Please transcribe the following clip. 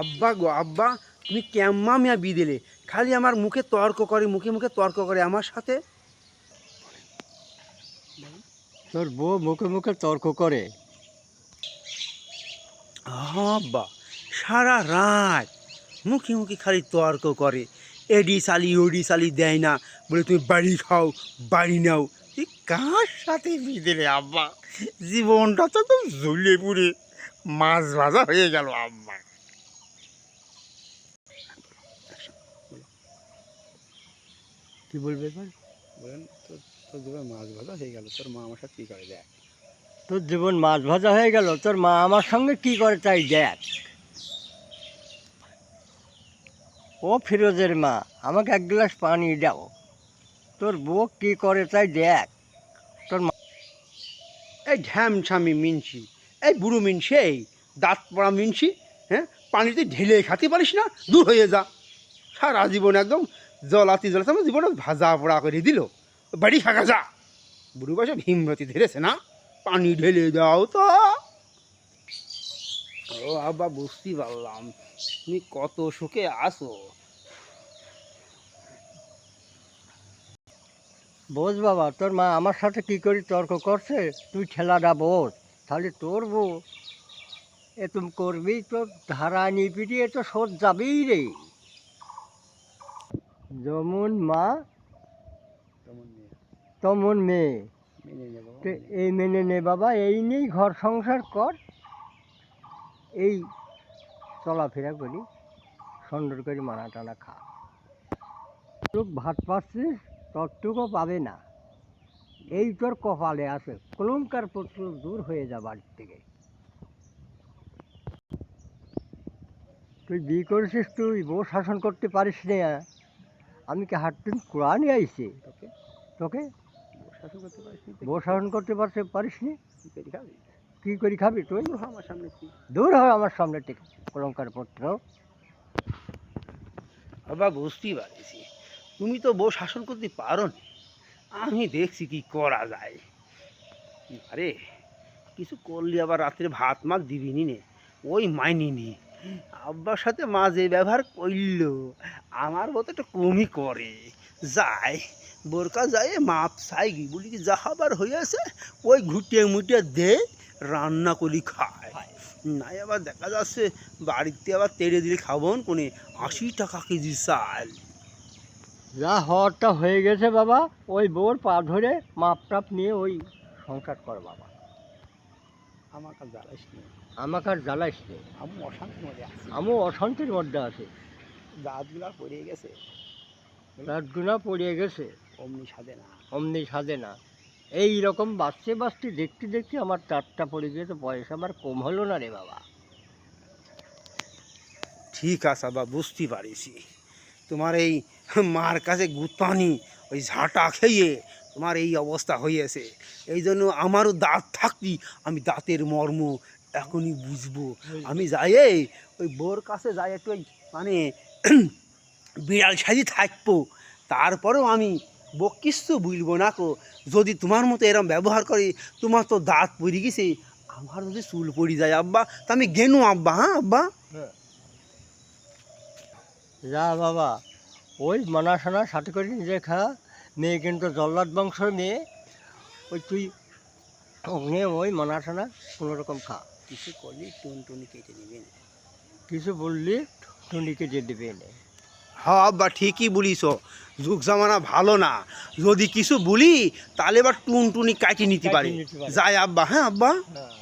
আব্বা গো আব্বা তুমি কেম্মা মিয়া বিদেলে খালি আমার মুখে তর্ক করে মুখে মুখে তর্ক করে আমার সাথে। তোর বউ মুখে মুখে তর্ক করে। আব্বা সারা রাত মুখে মুখে খালি তর্ক করে। এডি সালি ওডি সালি দেয় না। বলে তুমি বাড়ি খাও বাড়ি নাও। এই কার সাথে বিদেলে আব্বা? জীবনটা তো তো ঝুলে পুড়ে মাছ ভাজা হয়ে গেল আব্বা। কি বলবে এবার? বলেন তোর তোর জীবন মাছ ভাজা হয়ে গেল তোর মা আমার সাথে কী করে দেখ? তোর জীবন মাছ ভাজা হয়ে গেল তোর মা আমার সঙ্গে কি করে তাই দেখ? ও ফিরোজের মা আমাকে এক গ্লাস পানি দাও। তোর বউ কি করে তাই দেখ? তোর মা এই ঝ্যামছামি মিনছি এই বুড়ো মিনছি এই দাঁত পড়া মিনছি হ্যাঁ? পানিতে ঢেলে খাতে পারিস না দূর হয়ে যা। সারা জীবন একদম জলাতি জলাতে আমার জীবনে ভাজা পোড়া করে দিল বাড়ি থাকা যা বুড়ো বয়সে ভীমরতি ধরেছে না? পানি ঢেলে দাও তো। ও বুঝতে পারলাম তুমি কত সুখে আসো বোঝ বাবা তোর মা আমার সাথে কি করে তর্ক করছে তুই ঠেলাটা বোঝ তাহলে তোর বউ এ, তুমি করবি তোর ধারা নিপিটি, এ তো শোধ যাবেই রে যেমন মা তেমন মেয়ে। তো এই মেনে নে বাবা এই নিয়েই ঘর সংসার কর। এই চলাফেরা করি সুন্দর করে মানা টানা খা। টুক ভাত পাচ্ছিস ততটুকু পাবে না। এই তোর কপালে আছে কলঙ্কার পত্র দূর হয়ে যা বাড়ির থেকে। তুই বিয়ে করেছিস তুই? বউ শাসন করতে পারিস না। আমি কি হাট দিন কোরআনই আইছি? তোকে? তোকে? শাসন করতে পারছে পারিস নি কি করে খাবি তুই? আমার সামনে দূর হয় আমার সামনে থেকে কলঙ্কার পত্র বাবা বুঝতেই পারছি তুমি তো বউ শাসন করতে পারো নি আমি দেখছি কি করা যায়। আরে কিছু করলি আবার রাত্রে ভাত মাছ দিবি নে? ওই মাইনি নি আব্বার সাথে মা যে ব্যবহার করল, আমার মতো একটু কমই করে। যায় বোরকা যায় মাপ সাইগি বলি কি যা খাবার হয়েছে ওই ঘুটিয়ে মুটিয়ে দে, রান্না করি খায় নাই আবার দেখা যাচ্ছে, বাড়িতে আবার তেড়ে দিলে খাব কোনে, আশি টাকা কেজি চাল। যা হওয়ারটা হয়ে গেছে বাবা, ওই বোর পা ধরে মাপ টাপ নিয়ে ওই সংসার কর বাবা। আমার কাছে জ্বালাইস নি। আমাকে আর জ্বালাইস নে। আমি অশান্তির মধ্যে আছি। আমিও অশান্তির মধ্যে আছি। দাঁতগুলা পড়ে গেছে। রাতগুনা পড়িয়ে গেছে। অমনি সাজে না। অমনি সাজে না। এই রকম বাঁচতে বাঁচতে দেখতে দেখতে আমার চারটা পড়ে গিয়েছে বয়স আমার কম হলো না রে বাবা। ঠিক আছে বাবা বুঝতে পারিছি। তোমার এই মার কাছে গুতানি ওই ঝাঁটা খেয়ে তোমার এই অবস্থা হয়েছে এই জন্য আমারও দাঁত থাকতি আমি দাঁতের মর্ম এখনই বুঝব। আমি যাই ওই বোর কাছে যাই একটু ওই মানে বিড়াল সাজি থাকব। তারপরেও আমি বকিস্তু বুঝব না কো। যদি তোমার মতো এরম ব্যবহার করে তোমার তো দাঁত পড়ে গেছে আমার যদি চুল পড়ে যায় আব্বা তা আমি গেনু আব্বা হ্যাঁ আব্বা? যা বাবা ওই মানাসানা সাথে করে নিজে খা। মেয়ে কিন্তু জল্লাদ বংশের মেয়ে ওই তুই অগ্নে ওই মানাসানা কোনো রকম খা। কিছু করলি টুন টুনি কেটে নেবেন কিছু বললি টুনিকে কেটে দেবে নে। হ্যাঁ আব্বা ঠিকই বলিস যুগ জামানা ভালো না। যদি কিছু বলি তাহলে এবার টুন টুনি কাটিয়ে নিতে পারে। যায় আব্বা হ্যাঁ আব্বা? হ্যাঁ।